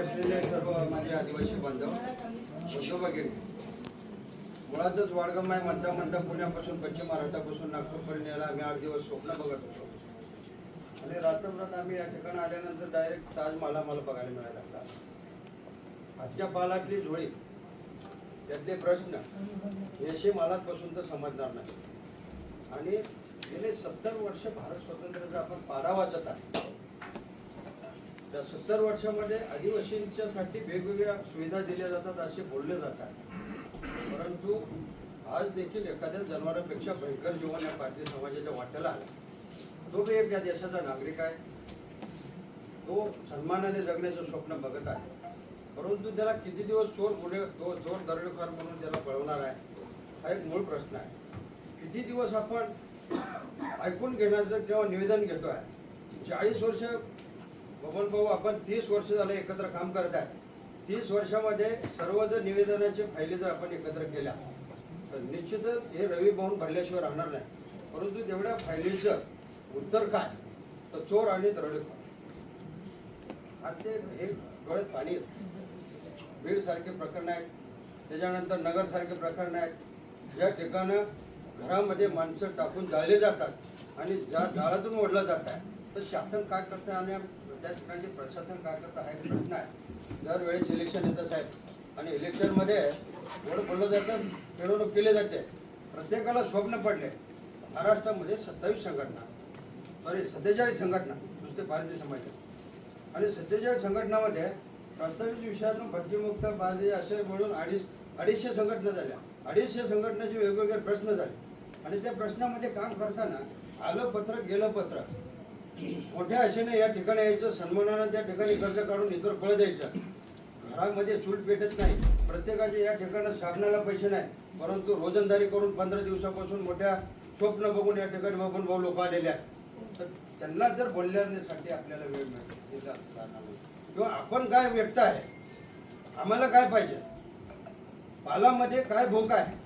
असलेले सर्व माझे आदिवासी बांधव बंधू भगिनी. मुळातच वाडगमाय म्हणता म्हणता पुण्यापासून पश्चिम महाराष्ट्रापासून नागपूरपर्यंत यायला आम्ही आठ दिवस स्वप्न बघत होतो. आणि रात्रभरात आम्ही या ठिकाणी आल्यानंतर डायरेक्ट ताजमहल आम्हाला बघायला मिळायला लागला. आजच्या पालातली झोळी त्यातले प्रश्न याशी मालात बसून तर समजणार नाही. आणि गेले सत्तर वर्ष भारत स्वातंत्र्याचा आपण पारा वाचत आहे. सत्तर वर्षामध्ये आदिवासींच्यासाठी वेगवेगळ्या सुविधा दिल्या जातात असे बोलले जातात. परंतु आज देखील एखाद्या जनावरांपेक्षा भयंकर जीवन या भारतीय समाजाच्या वाट्याला आलं तो बी एक या देशाचा नागरिक आहे. तो सन्मानाने जगण्याचं स्वप्न बघत आहे. परंतु त्याला किती दिवस चोर गुन्हे तो चोर दरोडेखोर म्हणून त्याला पळवणार आहे हा एक मूळ प्रश्न आहे. किती दिवस आपण ऐकून घेण्याचं किंवा निवेदन घेतो आहे चाळीस वर्ष पवन भाऊ आपण तीस वर्ष झालं एकत्र काम करत आहे. तीस वर्षामध्ये सर्व जर निवेदनाचे फायली जर आपण एकत्र केल्या तर निश्चितच हे रवी भवन भरल्याशिवाय राहणार नाही. परंतु तेवढ्या फायलीचं उत्तर काय? तर चोर आणि दरोडेखोर आज ते हे डोळ्यात पाणी येत. बीडसारखे प्रकरण आहेत. त्याच्यानंतर नगरसारखे प्रकरण आहेत. ज्या ठिकाणं घरामध्ये माणसं टाकून जाळले जातात आणि ज्या जाळातून ओढलं जात आहे तर शासन काय करतं आणि त्या ठिकाणी प्रशासन काय करतं हा एक प्रश्न आहे दरवेळेस इलेक्शन येतं साहेब. आणि इलेक्शनमध्ये एवढं बोललं जातं मिरवणूक केली जाते. प्रत्येकाला स्वप्न पडले. महाराष्ट्रामध्ये सत्तावीस संघटना सॉरी सत्तेचाळीस संघटना नुसते भारतीय समाजात. आणि सत्तेचाळीस संघटनामध्ये प्रास्ताविक विषयातून भट्टीमुक्त बाजी असे म्हणून अडीच अडीचशे संघटना झाल्या. अडीचशे संघटनेचे वेगवेगळे प्रश्न झाले. आणि त्या प्रश्नामध्ये काम करताना आलं पत्र गेलं पत्र. मोठ्या आशेने या ठिकाणी यायचं सन्मानानं त्या ठिकाणी कर्ज काढून इतर फळं द्यायचं. घरामध्ये सूट भेटत नाही. प्रत्येकाचे या ठिकाणी साबणाला पैसे नाही. परंतु रोजंदारी करून पंधरा दिवसापासून मोठ्या स्वप्न बघून या ठिकाणी बघून भाऊ लोक आलेले आहेत. तर त्यांना जर बोलण्यासाठी आपल्याला वेळ मिळतो किंवा आपण काय व्यक्त आहे आम्हाला काय पाहिजे? पालामध्ये काय भोग आहे?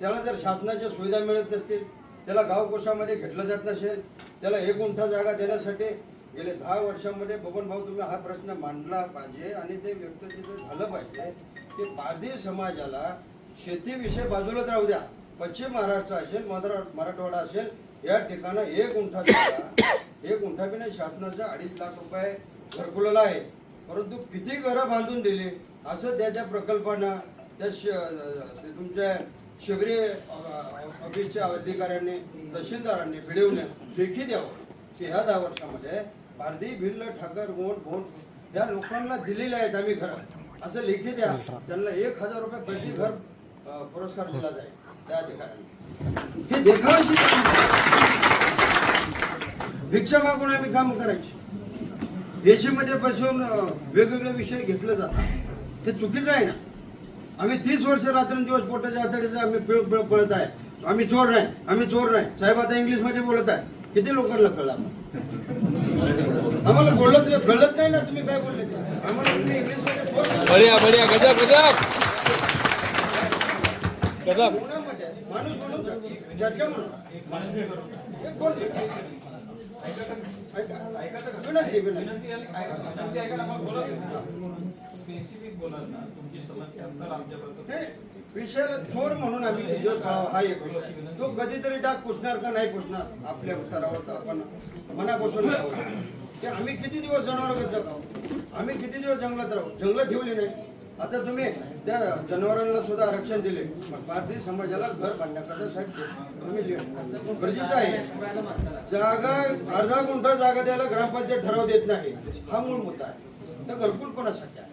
त्याला जर शासनाच्या सुविधा मिळत नसतील त्याला गावकोशामध्ये घेतलं जात नसेल त्याला एक गुंठा जागा देण्यासाठी गेले दहा वर्षामध्ये बबन भाऊ तुम्ही हा प्रश्न मांडला पाहिजे आणि ते व्यक्त तिथं झालं पाहिजे. की पारधी समाजाला शेतीविषयी बाजूलाच राहू द्या. पश्चिम महाराष्ट्र असेल मराठा मराठवाडा असेल या ठिकाणं एक गुंठा जागा एक गुंठा बी नाही शासनाचा अडीच लाख रुपये घरकुलाला आहे. परंतु किती घरं बांधून दिली? असं त्याच्या प्रकल्पानं त्या श- तुमच्या शिबरी ऑफिसच्या अधिकाऱ्यांनी तहसीलदारांनी भिडवणे लेखी द्यावं. की ह्या दहा वर्षामध्ये भारदी भिल्ल ठाकर गोंड भोंड या लोकांना दिलेले आहेत आम्ही घरं. असं लेखी द्या. त्यांना एक हजार रुपये प्रति घर पुरस्कार दिला जाईल. त्या अधिकाऱ्यांनी. हे देखावायची भिक्षा मागून आम्ही काम करायची. देशीमध्ये बसून वेगवेगळे विषय घेतले जातात. हे चुकीचं आहे ना? आम्ही तीस वर्ष रात्रंदिवस पोटाच्या आतडीचं आम्ही पिळ पिळ पळत आहे. आम्ही चोर नाही आम्ही चोर नाही. साहेब आता इंग्लिशमध्ये बोलत आहे. किती लोकांना कळलं आम्हाला? बोलत कळत नाही ना तुम्ही काय बोलले. आम्हाला तुम्ही इंग्लिशमध्ये बोल बढ़िया बढ़िया गजब गजब. गजब? माणूस म्हणून चर्चा म्हणून. विषयाला चोर म्हणून आम्ही व्हिडिओ काढावा हा एक तो कधीतरी डाग पुसणार का नाही पुसणार आपल्या उत्तरावर तर आपण मनापासून ते आम्ही किती दिवस जनावर आहोत आम्ही किती दिवस जंगलात राहू जंगल ठेवली नाही आता तुम्ही त्या जनावरांना सुद्धा आरक्षण दिले. भारतीय समाजाला घर बांधण्याकरता साहेब तुम्ही गरजेचं आहे. जागा अर्धा गुंठा जागा द्यायला ग्रामपंचायत ठराव देत नाही. हा मूळ मुद्दा आहे. तर घरकुल कोणासाठी आहे?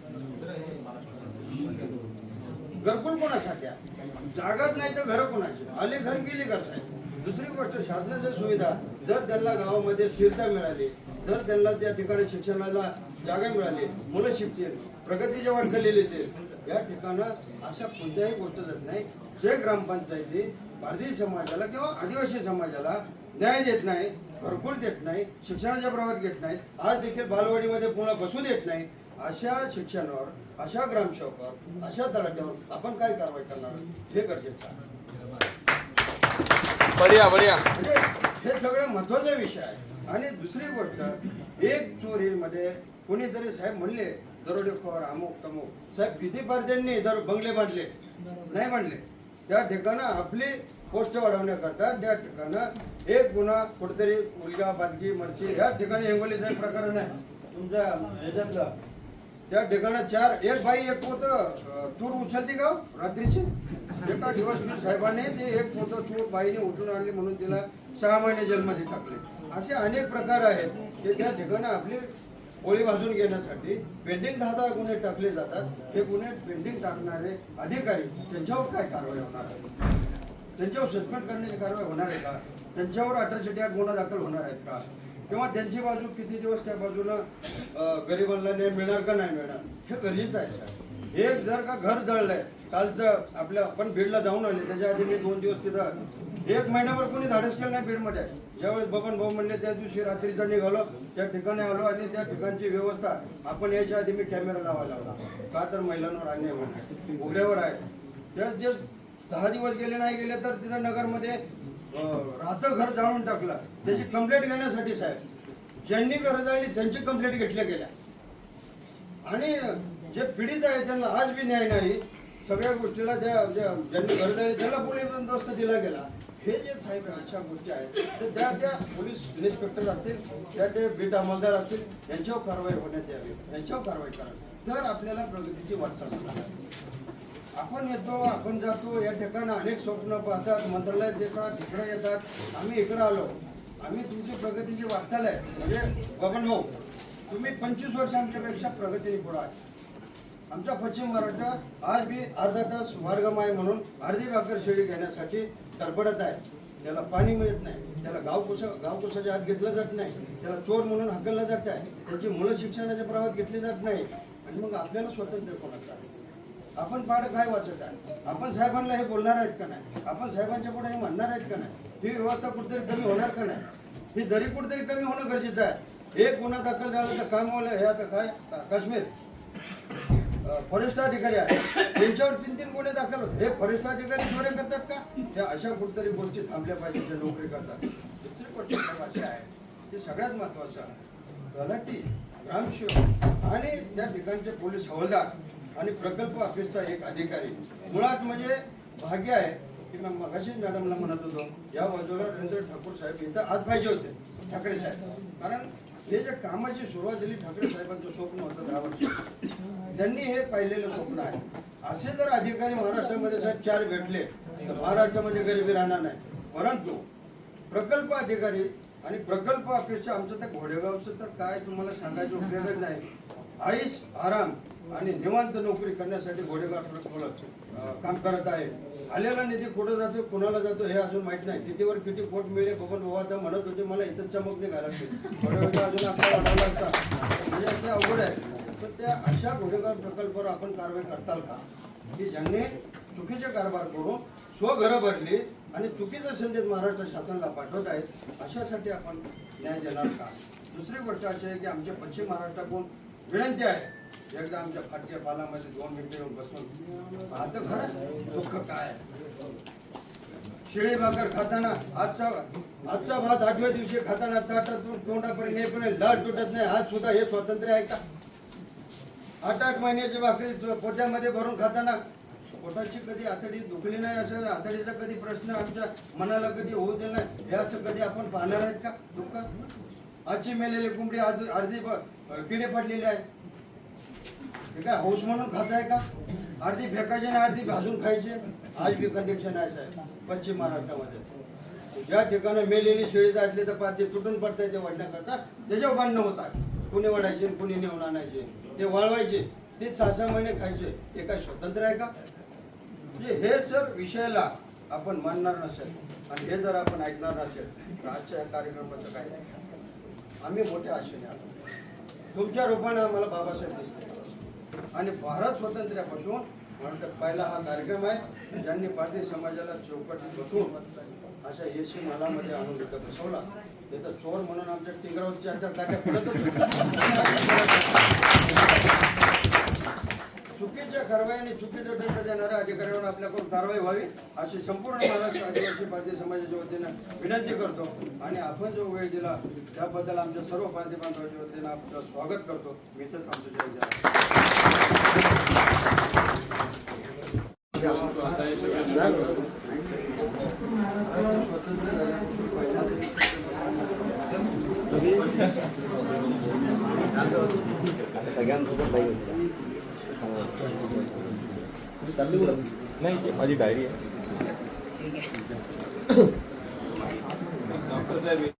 घरकुल कोणासाठी आहे? जागाच नाही तर घर कोणाची? आले घर गेले कसं दुसरी गोष्ट शासनाच्या सुविधा जर त्यांना गावामध्ये स्थिरता मिळाली जर त्यांना त्या ठिकाणी शिक्षणाला जागा मिळाली मुलं शिकतील. प्रगतीच्या वाटचालीला येतील या ठिकाणं अशा कोणत्याही गोष्ट जात नाही जे ग्रामपंचायती भारतीय समाजाला किंवा आदिवासी समाजाला न्याय देत नाही घरकुल देत नाही शिक्षणाच्या प्रवाहात घेत नाही आज देखील बालवाडीमध्ये पुन्हा बसू देत नाही अशा शिक्षणावर अशा ग्रामसेवकावर अशा तलाट्यावर आपण काय कारवाई करणार? हे गरजेचं आहे. बढ़िया बढ़िया. म्हणजे हे सगळं महत्त्वाचा विषय आहे. आणि दुसरी गोष्ट एक चोरीमध्ये कोणीतरी साहेब म्हणले दरोडेखोर अमुक तमुक. साहेब किती पार्ट्यांनी दर बंगले बांधले? नाही बांधले. त्या ठिकाणं आपली पोस्ट वाढवण्याकरता त्या ठिकाणं एक गुन्हा कुठेतरी मुलगा बादगी मर्ची या ठिकाणी हिंगोलीचा एक प्रकरण आहे. तुमच्या ह्याच्यातलं. त्या ठिकाणी चार एक बाई एक पोत तूर उचलती का हो, रात्रीची? एका दिवस साहेबांनी ते एक पोत चूर बाईने उठून आणली म्हणून तिला सहा महिने जेलमध्ये टाकले. असे अनेक प्रकार आहेत. ते त्या ठिकाणी आपली पोळी भाजून घेण्यासाठी पेंडिंग दहा दहा गुन्हे टाकले जातात. हे गुन्हे पेंडिंग टाकणारे अधिकारी त्यांच्यावर काय कारवाई होणार आहे? त्यांच्यावर सस्पेंड करण्याची कारवाई होणार आहे का? त्यांच्यावर अठराशे आठ गुन्हा दाखल होणार आहेत का? किंवा त्यांची बाजू किती दिवस त्या बाजूला गरिबांना न्याय मिळणार का नाही मिळणार? हे गरजेचं आहे साहेब. एक जर का घर जळलंय कालचं आपल्या आपण बीडला जाऊन आले त्याच्या आधी मी दोन दिवस तिथं एक महिन्याभर कोणी धाडस केलं नाही बीडमध्ये. ज्यावेळेस बबन भाऊ म्हणले त्या दिवशी रात्रीचा निघालो त्या ठिकाणी आलो आणि त्या ठिकाणची व्यवस्था आपण याच्या आधी मी कॅमेरा लावायला लावला का तर महिलांवर अन्याय होत उघड्यावर आहे. त्या जे दहा दिवस गेले नाही गेले तर तिथं नगरमध्ये राहतं घर जाळून टाकलं. त्याची कंप्लेंट घेण्यासाठी साहेब ज्यांनी गरज आली त्यांची कंप्लेंट घेतल्या गेल्या. आणि जे पीडित आहे त्यांना आज बी न्याय नाही. सगळ्या गोष्टीला ज्या ज्या- ज्यांनी घर जाळली पोलीस बंदोबस्त दिला गेला हे जे साहेब अशा गोष्टी आहेत. तर त्या त्या पोलीस इन्स्पेक्टर असतील त्या ते बीट अंमलदार असतील यांच्यावर कारवाई होण्यात यावी. यांच्यावर कारवाई करावी. तर आपल्याला प्रगतीची वाटचाल होणार आपण येतो आपण जातो या ठिकाणी अनेक स्वप्न पाहतात मंत्रालयात येतात इकडे येतात. आम्ही इकडे आलो. आम्ही तुमची प्रगतीची वाटचाल आहे. म्हणजे बबन भाऊ तुम्ही पंचवीस वर्ष आमच्यापेक्षा प्रगतीने पुढे आहे आमच्या पश्चिम महाराष्ट्रात आज बी अर्धा तास मार्गम आहे म्हणून अर्धी भाकर शेळी घेण्यासाठी तरबडत आहे. त्याला पाणी मिळत नाही. त्याला गावकुस गावकुसाच्या आत घेतलं जात नाही. त्याला चोर म्हणून हकललं जात आहे. त्याची मुलं शिक्षणाच्या प्रवाहात घेतली जात नाही. आणि मग आपल्याला स्वतंत्र कोणाचं आहे? आपण पाडं काय वाचत आहे. आपण साहेबांना हे बोलणार आहेत का नाही? आपण साहेबांच्या पुढे हे म्हणणार आहेत का नाही? ही व्यवस्था कुठेतरी कमी होणार का नाही? ही दरी कुठेतरी कमी होणं गरजेचं आहे. एक गुन्हा दाखल झाला तर काम हे आता काय? काश्मीर. फॉरेस्ट अधिकारी आहे त्यांच्यावर तीन तीन गुन्हे दाखल होते. हे फॉरेस्ट अधिकारी चोऱ्या करतात का? त्या अशा कुठतरी गोष्टी थांबल्या पाहिजे जे नोकरी करतात. दुसरी गोष्ट अशी आहे ते सगळ्यात महत्वाचं तलाठी ग्रामसेवक आणि त्या ठिकाणचे पोलीस हवालदार आणि प्रकल्प ऑफिसचा एक अधिकारी. मुळात म्हणजे भाग्य आहे की मग मगाशी मॅडमला म्हणत होतो या बाजूला रवींद्र ठाकूर साहेब इथं आज पाहिजे होते ठाकरे साहेब. कारण हे जे कामाची सुरुवात झाली ठाकरे साहेबांचं स्वप्न होतं दहा वर्ष. त्यांनी हे पाहिलेलं स्वप्न आहे. असे जर अधिकारी महाराष्ट्रामध्ये साहेब चार भेटले तर महाराष्ट्रामध्ये गरिबी राहणार नाही. परंतु प्रकल्प अधिकारी आणि प्रकल्प अपेक्षा आमचं त्या घोडेगावचं तर काय तुम्हाला सांगायचं उपयोगच नाही. आईस आराम आणि निवांत नोकरी करण्यासाठी घोडेगाव प्रकल्प काम करत आहे. आलेला निधी कुठं जातो कुणाला जातो हे अजून माहीत नाही. कितीवर किती पोट मिळेल बघून बाबा तर म्हणत होते मला इथं चमक नाही घोडेगावचा अजून आपला वाढवला असता म्हणजे अवघड आहे. तर त्या अशा गुन्हेगार प्रकल्पावर आपण कारवाई करताल का? की ज्यांनी चुकीचे कारभार करून स्वघरं भरली आणि चुकीचा संदेश महाराष्ट्र शासनाला पाठवत आहेत अशासाठी आपण न्याय देणार का? दुसरी गोष्ट अशी आहे की आमच्या पश्चिम महाराष्ट्राकडून विनंती आहे एकदा आमच्या फाटक्या पालामध्ये दोन मिनिटे येऊन बसून आता खरं? दुःख काय? शेळी भाकर खाताना आजचा आजचा भात आठव्या दिवशी खाताना ताटातून तोंडापर्यंत येईपर्यंत लाट तुटत नाही आज सुद्धा हे स्वातंत्र्य आहे का? आठ आठ महिन्याची भाकरी जो- पोट्यामध्ये भरून खाताना पोटाची कधी आतडी दुखली नाही असं आतडीचा कधी प्रश्न आमच्या मनाला कधी होऊ दे नाही हे असं कधी आपण पाहणार आहेत का? दुःख आजची मेलेली कोंबडी आज अर्धी किडे पडलेले आहे. हे काय हौस म्हणून खाताय का? अर्धी फेकायची आणि अर्धी भाजून खायची? आज बी कंडिक्शन आहे साहेब पश्चिम महाराष्ट्रामध्ये. ज्या ठिकाणी मेलेली शेळी जायची तर पाती तुटून पडताय ते वाढण्याकरता त्याच्यावर बांधणं होतात. कुणी वाढायचे कुणी नेऊन आणायचे. ते वाळवायचे ते सहा सहा महिने खायचे. हे काय स्वतंत्र आहे का? म्हणजे हे जर विषयाला आपण मानणार नसेल. आणि हे जर आपण ऐकणार नसेल तर आजच्या या कार्यक्रमाचं काय? नाही. आम्ही मोठ्या आशेने आलो. तुमच्या रूपाने आम्हाला बाबासाहेब दिसले. आणि भारत स्वातंत्र्यापासून म्हणतात पहिला हा कार्यक्रम आहे ज्यांनी भारतीय समाजाला चौकटीत बसून अशा एसी मालामध्ये आणून विकत बसवला. तिथं चोर म्हणून आमच्या टिंगरावरच्या आचार टाक्या पडतच चुकीच्या कारवाईने चुकीचं दंड देणाऱ्या अधिकाऱ्यांवर आपल्याकडून कारवाई व्हावी अशी संपूर्ण महाराष्ट्र आदिवासी भारतीय समाजाच्या वतीनं विनंती करतो. आणि आपण जो वेळ दिला त्याबद्दल आमच्या सर्व भारतीय बांधवाच्या वतीनं आपलं स्वागत करतो. मी तर आमचं जय जय सगळ्यांसोबत नाही नाही माझी डायरी आहे.